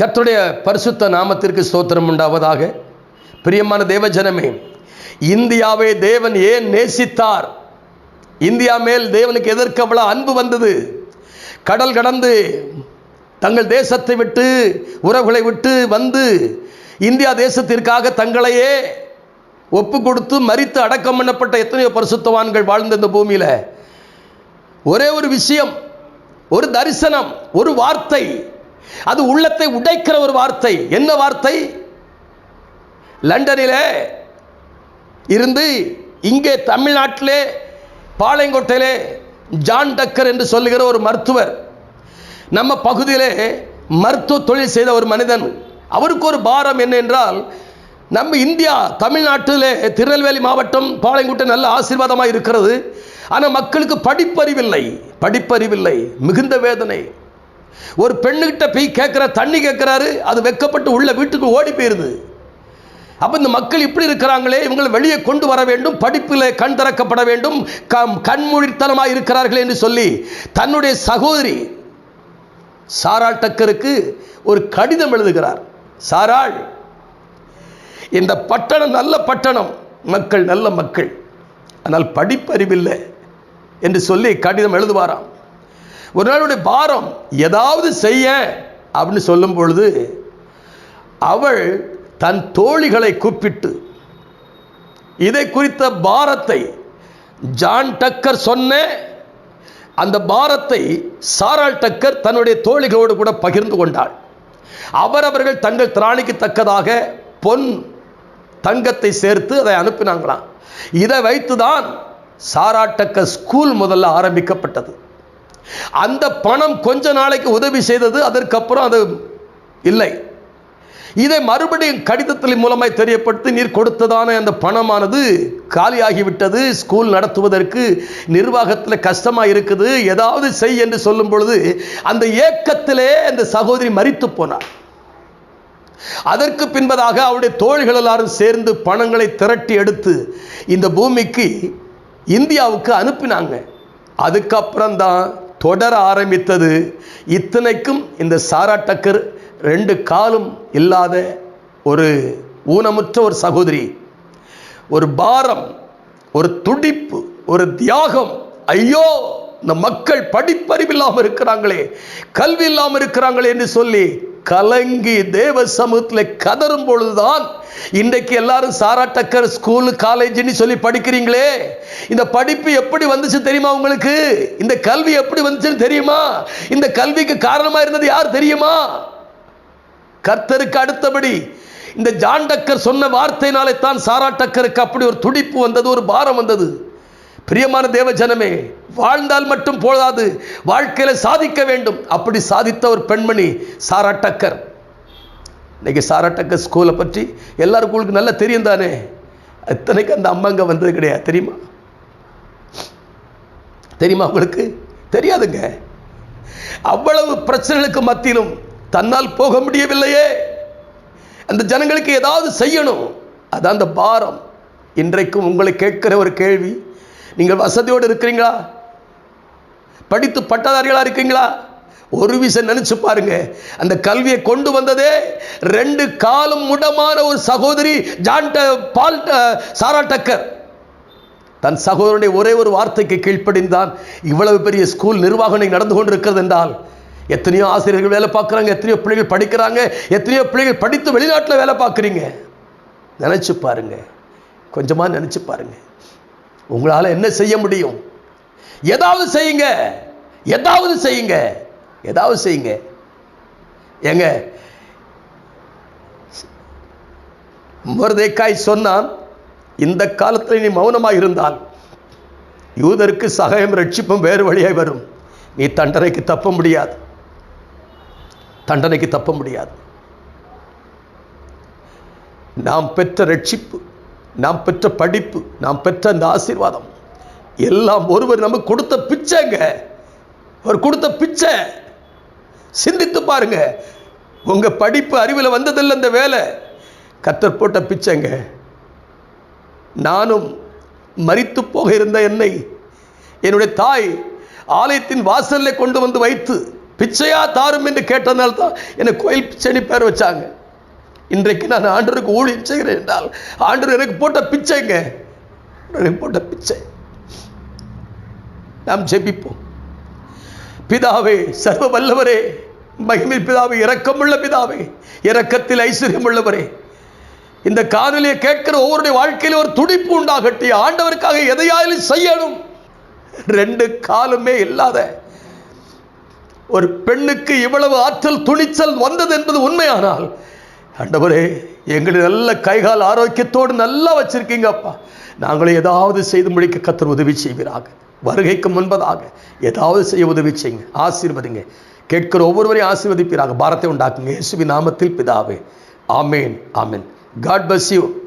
கர்த்துடைய பரிசுத்த நாமத்திற்கு ஸ்தோத்திரம் உண்டாவதாக. பிரியமான தேவஜனமே இந்தியாவை தேவன் ஏன் நேசித்தார்? இந்தியா மேல் தேவனுக்கு எதற்கு அவ்வளோ அன்பு வந்தது? கடல் கடந்து தங்கள் தேசத்தை விட்டு உறவுகளை விட்டு வந்து இந்தியா தேசத்திற்காக தங்களையே ஒப்பு கொடுத்து மறித்து அடக்கம் பண்ணப்பட்ட எத்தனையோ பரிசுத்தவான்கள் வாழ்ந்த இந்த பூமியில். ஒரே ஒரு விஷயம் ஒரு தரிசனம் ஒரு வார்த்தை அது உள்ளத்தை உடைக்கிற ஒரு வார்த்தை. என்ன வார்த்தை? லண்டனிலே இருந்து இங்கே தமிழ்நாட்டிலே பாளையங்கோட்டையிலே ஜான் டக்கர் என்று சொல்லுகிற ஒரு மருத்துவர் நம்ம பகுதியிலே மருத்துவ தொழில் செய்த ஒரு மனிதன். அவருக்கு ஒரு பாரம் என்ன என்றால் நம்ம இந்தியா தமிழ்நாட்டிலே திருநெல்வேலி மாவட்டம் பாளையங்கோட்டை நல்ல ஆசீர்வாதமாக இருக்கிறது. ஆனால் மக்களுக்கு படிப்பறிவில்லை. படிப்பறிவில்லை. மிகுந்த வேதனை. ஒரு பெண்ணுகிட்ட போய் கேட்குற தண்ணி கேட்குறாரு அது வெக்கப்பட்டு உள்ள வீட்டுக்கு ஓடி போயிருது. அப்போ இந்த மக்கள் இப்படி இருக்கிறாங்களே இவங்களை வெளியே கொண்டு வர வேண்டும் படிப்பில் கண் திறக்கப்பட வேண்டும் கம் கண்மொழித்தனமாக இருக்கிறார்கள் என்று சொல்லி தன்னுடைய சகோதரி சாராள் டக்கருக்கு ஒரு கடிதம் எழுதுகிறார். சாராள் இந்த பட்டணம் நல்ல பட்டணம் மக்கள் நல்ல மக்கள் ஆனால் படிப்பறிவில்லை என்று சொல்லி கடிதம் எழுதுவாராம். ஒரு நாளுடைய பாரம் ஏதாவது செய்ய அப்படின்னு சொல்லும் பொழுது அவள் தன் தோழிகளை கூப்பிட்டு இதை குறித்த பாரத்தை ஜான் டக்கர் சொன்ன அந்த பாரத்தை சாரால் டக்கர் தன்னுடைய தோழிகளோடு கூட பகிர்ந்து கொண்டாள். அவரவர்கள் தங்கள் திராணிக்கு தக்கதாக பொன் தங்கத்தை சேர்த்து அதை அனுப்பினாங்களாம். இதை வைத்துதான் சாராட்டக்க டக்கர் ஸ்கூல் முதல்ல ஆரம்பிக்கப்பட்டது. அந்த பணம் கொஞ்ச நாளைக்கு உதவி செய்தது அதற்கப்புறம் அது இல்லை. இதை மறுபடியும் கடிதத்தின் மூலமாய் தெரியப்படுத்தி நீர் கொடுத்ததான அந்த பணமானது காலியாகிவிட்டது. ஸ்கூல் நடத்துவதற்கு நிர்வாகத்தில் கஷ்டமாக இருக்குது. ஏதாவது செய் என்று சொல்லும் பொழுது அந்த ஏக்கத்திலே அந்த சகோதரி மறித்து போனார் அதற்கு பின்பதாக அவருடைய தோள்கள் எல்லாரும் சேர்ந்து பணங்களை திரட்டி எடுத்து இந்த பூமிக்கு இந்தியாவுக்கு அனுப்பினாங்க. அதுக்கப்புறம் தான் தொடர ஆரம்பித்தது. இத்தனைக்கும் இந்த சாரா டக்கர் ரெண்டு காலும் இல்லாத ஒரு ஊனமுற்ற ஒரு சகோதரி. ஒரு பாரம் ஒரு துடிப்பு ஒரு தியாகம். ஐயோ இந்த மக்கள் படிப்பறிவு இல்லாமல் இருக்கிறாங்களே கல்வி இல்லாமல் இருக்கிறாங்களே என்று சொல்லி கலங்கி தேவ சமூகத்தில் கதறும் பொழுதுதான் இன்றைக்கு எல்லாரும் சாரா டக்கர் ஸ்கூல் காலேஜ்னு சொல்லி படிக்கிறீங்களே. இந்த படிப்பு எப்படி வந்துச்சு தெரியுமா உங்களுக்கு? இந்த கல்வி எப்படி வந்துச்சுன்னு தெரியுமா? இந்த கல்விக்கு காரணமாக இருந்தது யார் தெரியுமா? கர்த்தருக்கு அடுத்தபடி இந்த ஜான் டக்கர் சொன்ன வார்த்தையினாலே தான் சாரா டக்கருக்கு அப்படி ஒரு துடிப்பு வந்தது ஒரு பாரம் வந்தது. பிரியமான தேவ ஜனமே வாழ்ந்தால் மட்டும் போதாது வாழ்க்கையில சாதிக்க வேண்டும். அப்படி சாதித்த ஒரு பெண்மணி சாரா டக்கர். இன்னைக்கு சாரா டக்கர் ஸ்கூலை பற்றி எல்லாருக்கும் உங்களுக்கு நல்லா தெரியும் தானே? அத்தனைக்கு அந்த அம்மாங்க வந்தது கிடையாது. தெரியுமா? தெரியுமா உங்களுக்கு? தெரியாதுங்க. அவ்வளவு பிரச்சனைகளுக்கு மத்தியிலும் தன்னால் போக முடியவில்லையே. அந்த ஜனங்களுக்கு ஏதாவது செய்யணும். அதான் அந்த பாரம். இன்றைக்கும் உங்களை கேட்கிற ஒரு கேள்வி. நீங்கள் வசதியோடு இருக்கிறீங்களா? படித்து பட்டதாரிகளாக இருக்கீங்களா? ஒரு விஷயம் நினைச்சு பாருங்க. அந்த கல்வியை கொண்டு வந்ததே ரெண்டு காலம் முடமான ஒரு சகோதரி ஜான் பால் சாரா டக்கர். தன் சகோதரனுடைய ஒரே ஒரு வார்த்தைக்கு கீழ்ப்படிந்தான். இவ்வளவு பெரிய ஸ்கூல் நிர்வாகம் நடந்து கொண்டிருக்கிறது என்றால் எத்தனையோ ஆசிரியர்கள் வேலை பார்க்குறாங்க எத்தனையோ பிள்ளைகள் படிக்கிறாங்க எத்தனையோ பிள்ளைகள் படித்து வெளிநாட்டில் வேலை பார்க்குறீங்க. நினச்சி பாருங்க. கொஞ்சமாக நினச்சி பாருங்க. உங்களால் என்ன செய்ய முடியும்? ஏதாவது செய்யுங்க. ஏதாவது செய்யுங்க. ஏதாவது செய்யுங்க. ஏங்க மருதைக்காய் சொன்னான் இந்த காலத்தில் நீ மௌனமாக இருந்தால் யூதருக்கு சகாயம் ரட்சிப்பும் வேறு வழியாய் வரும். நீ தண்டனைக்கு தப்ப முடியாது. தண்டனைக்கு தப்ப முடியாது. நாம் பெற்ற ரட்சிப்பு நாம் பெற்ற படிப்பு நாம் பெற்ற அந்த ஆசீர்வாதம் எல்லாம் ஒருவர் நமக்கு கொடுத்த பிச்சைங்க. அவர் கொடுத்த பிச்சை. சிந்தித்து பாருங்க. உங்க படிப்பு அறிவில் வந்ததில்லை இந்த வேலை. கத்தர் போட்ட பிச்சைங்க. நானும் மறித்து போக இருந்த என்னை என்னுடைய தாய் ஆலயத்தின் வாசலில் கொண்டு வந்து வைத்து பிச்சையா தாரும் என்று கேட்டதுனால தான் என்னை கோயில் பிச்சைன்னு பேர் வச்சாங்க. இன்றைக்கு நான் ஆண்டருக்கு ஊழியம் செய்கிறேன் என்றால் ஆண்டர் எனக்கு போட்ட பிச்சைங்க. எனக்கு போட்ட பிச்சை. நாம் ஜெபிப்போம். பிதாவே சர்வ வல்லவரே மகிமை பிதாவே இரக்கமுள்ள பிதாவே இரக்கத்தில் ஐஸ்வர்யம் உள்ளவரே இந்த காதலியை கேட்கிற ஒவ்வொருடைய வாழ்க்கையில் ஒரு துடிப்பு உண்டாகட்டி ஆண்டவருக்காக எதையாலும் செய்யணும். ரெண்டு காலுமே இல்லாத ஒரு பெண்ணுக்கு இவ்வளவு ஆற்றல் துணிச்சல் வந்தது என்பது உண்மையானால் ஆண்டவரே எங்களை நல்ல கைகால் ஆரோக்கியத்தோடு நல்லா வச்சிருக்கீங்கப்பா. நாங்களும் ஏதாவது செய்து முடிக்க கத்தர் உதவி செய்வீராக. வருகைக்கு முன்பதாக ஏதாவது செய்ய உதவி செய்யுங்க ஆசீர்வதிங்க. கேட்கிற ஒவ்வொருவரையும் ஆசீர்வதிப்பீராக. பாரத்தை உண்டாக்குங்க. இயேசுவி நாமத்தில் பிதாவே. ஆமேன் ஆமேன். God bless you